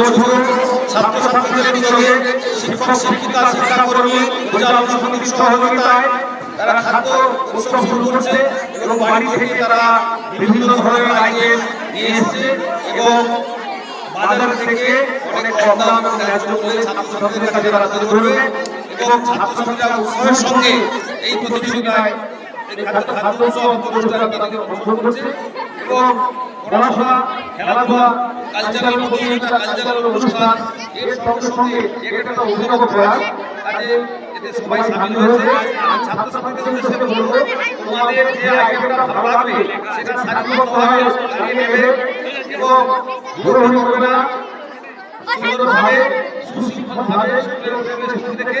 বছর ছাত্রছাত্রীদের শিক্ষক, শিক্ষিকা, শিক্ষাকর্মী, পূজা সমিতির সহযোগিতায় তারা খাদ্য উৎসব শুরু করছে এবং বাড়ি তারা বিভিন্ন ধরনের আইটেম নিয়ে এবং বাজার থেকে অনেক তারা তুলে উৎসাহের সঙ্গে এই প্রতিযোগিতায় খাদ্য উৎসব অনুষ্ঠানে তাদেরকে করছে। এবং খেলাধুলা কালচারাল কালচারাল অনুষ্ঠান, এর সঙ্গে সঙ্গে একটা প্রয়াস কাজে এতে সবাই সামিল হয়েছে। লাগবে, সেটা এবং সুন্দরভাবে, সুশৃঙ্খলভাবে স্কুলের পরিবেশ থেকে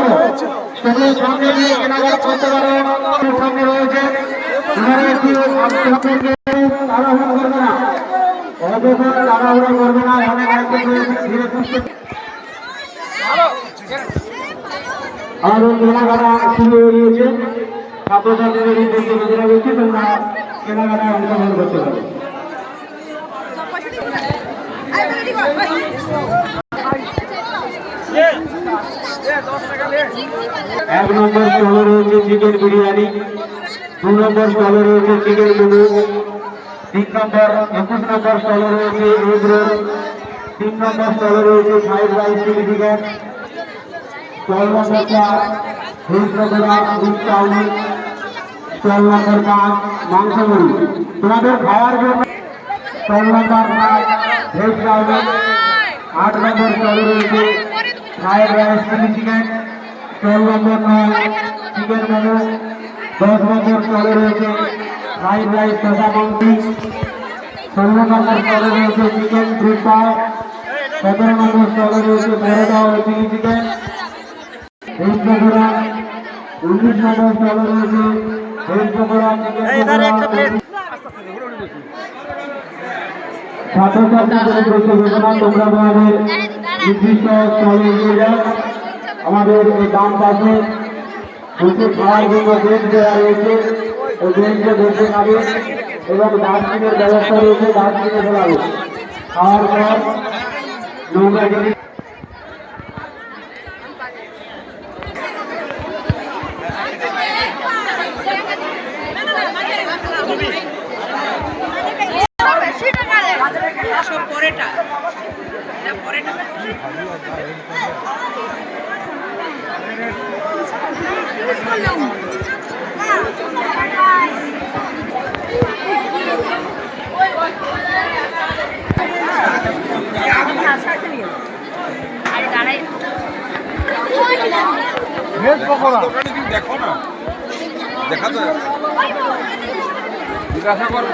সকলে সামনে নিয়ে কেনাকাটা করতে পারো। সামনে রয়েছে এখানে একটি ছাত্রছাত্রীকে তাড়াহুড়ো করবে না। অযথা তাড়াহুড়ো তোমরা কেনাকাটায় এক নম্বর স্টলে রয়েছে চিকেন বিরিয়ানি, দু নম্বর স্টলে রয়েছে চিকেন মোমো তিন নম্বর, একুশ নম্বর স্টলে রয়েছে এগ রোল তিন নম্বর স্টলে রয়েছে fried rice chilli chicken stall number চার, veg pakora veg chowmein stall number পাঁচ, মাংস মুড়ি। তোমাদের খাওয়ার জন্য স্টল নম্বর পাঁচ, ভেজ চাউমিন, আট নম্বর স্টলে রয়েছে rice chilli chicken stall number নয় চিকেন মোমো দশ নম্বর স্টলে রয়েছে ফ্রাইড রাইস শসা মাংসি ষোলো নম্বর স্টলে রয়েছে চিকেন ফ্রি পাও সতেরো নম্বর স্টলে রয়েছে পরোটা ও চিলি চিকেন পকোড়া উনিশ নম্বর স্টলে রয়েছে ভেজ পকোড়া চিকেন ছাত্রছাত্রীদের উদ্দেশ্যে ঘোষণা তোমরা তোমাদের আমাদের এই ডান পাশে বসে খাওয়ার জন্য বেঞ্চ দেওয়া রয়েছে। ওই বেঞ্চে বসে খাবে এবং ডাস্টবিনের ব্যবস্থা রয়েছে, ডাস্টবিনে ফেলাবে খাওয়ার পর পরেটা দেখো না দেখা তো জিজ্ঞাসা করো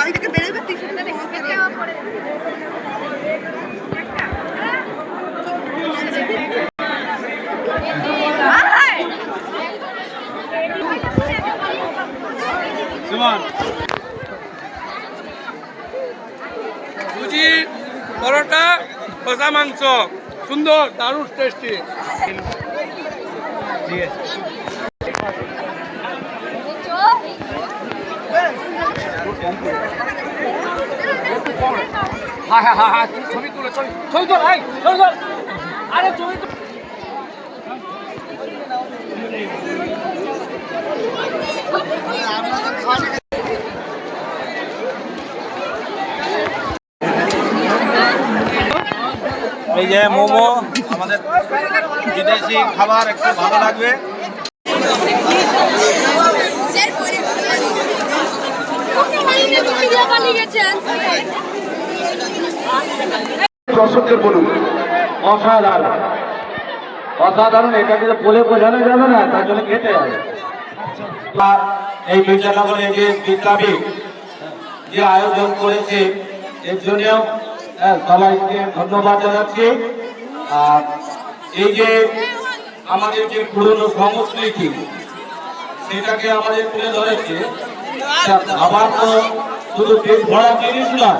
আমি তোকে বেরোবে টিউশনটা দেখতে সুজি পরোটা কষা মাংস। সুন্দর দারুণ টেস্টি হ্যাঁ হ্যাঁ হ্যাঁ হ্যাঁ ছবি তুলে ছবি ছবি তোল ছবি তোল। আরে ছবি তোল। এই যে মোমো, আমাদের বিদেশি খাবার একটু ভালো লাগবে। বলুন, অসাধারণ। অসাধারণ এটাকে বলে বোঝানো যাবে না, তার জন্য খেতে হবে। এই বিদ্যানগরে যে বিদ্যাপীঠ যে আয়োজন করেছে, এর জন্য সবাইকে ধন্যবাদ জানাচ্ছি। আর এই যে আমাদের যে পুরনো সংস্কৃতি, সেটাকে আমাদের তুলে ধরেছে খাবার তো শুধু পেট ভরা জিনিস না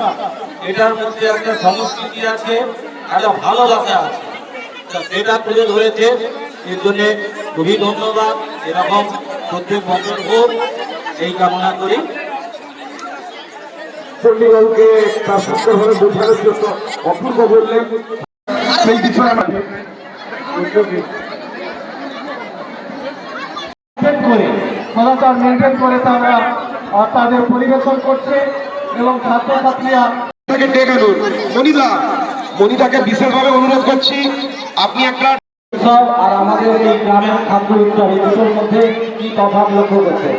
এটার মধ্যে একটা সংস্কৃতি আছে, একটা ভালোবাসা আছে। সেটা তুলে ধরেছে, এর জন্য খুবই ধন্যবাদ। এরকম প্রত্যেক বছর হোক এই কামনা করি। পল্লীবাবুকে তার সুন্দরভাবে বোঝানোর জন্য অপূর্ব বললেন। সেই কিছু আমার করে সদাচার মেনটেন করে তারা তাদের পরিবেশন করছে এবং ছাত্রছাত্রীরা তাকে ডেকে আনুন মনিদা। মনিদাকে বিশেষভাবে অনুরোধ করছি আপনি একটা আর আমাদের এই গ্রামের খাদ্য উৎসব এই দুটোর মধ্যে কি তফাৎ লক্ষ্য করছে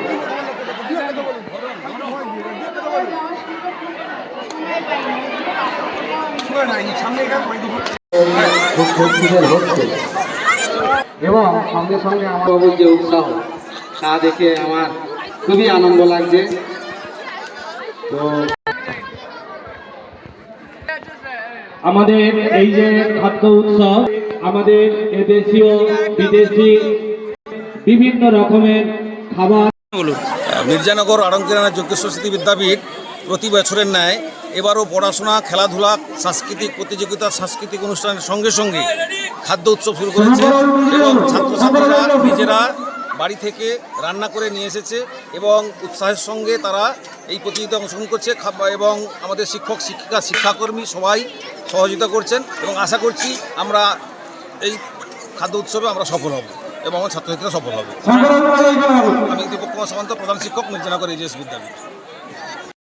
এবং সঙ্গে সঙ্গে আমার বাবুর যে উৎসাহ তা দেখে আমার খুবই আনন্দ লাগছে। তো আমাদের এই যে খাদ্য উৎসব আমাদের এ দেশীয় বিদেশি বিভিন্ন রকমের খাবার। মির্জানগর আড়ংকিরানা যজ্ঞেশ্বর স্মৃতি বিদ্যাপীঠ প্রতি বছরের ন্যায় এবারও পড়াশোনা খেলাধুলা সাংস্কৃতিক প্রতিযোগিতা সাংস্কৃতিক অনুষ্ঠানের সঙ্গে সঙ্গে খাদ্য উৎসব শুরু করেছে এবং ছাত্রছাত্রীরা নিজেরা বাড়ি থেকে রান্না করে নিয়ে এসেছে এবং উৎসাহের সঙ্গে তারা এই প্রতিযোগিতায় অংশগ্রহণ করছে। এবং আমাদের শিক্ষক শিক্ষিকা শিক্ষাকর্মী সবাই সহযোগিতা করছেন এবং আশা করছি আমরা এই খাদ্য উৎসবে আমরা সফল হব এবং আমার ছাত্রছাত্রীরা সফল হবে। আমি দীপক কুমার সামন্ত প্রধান শিক্ষক মির্জানগর এজিএস বিদ্যাপীঠ।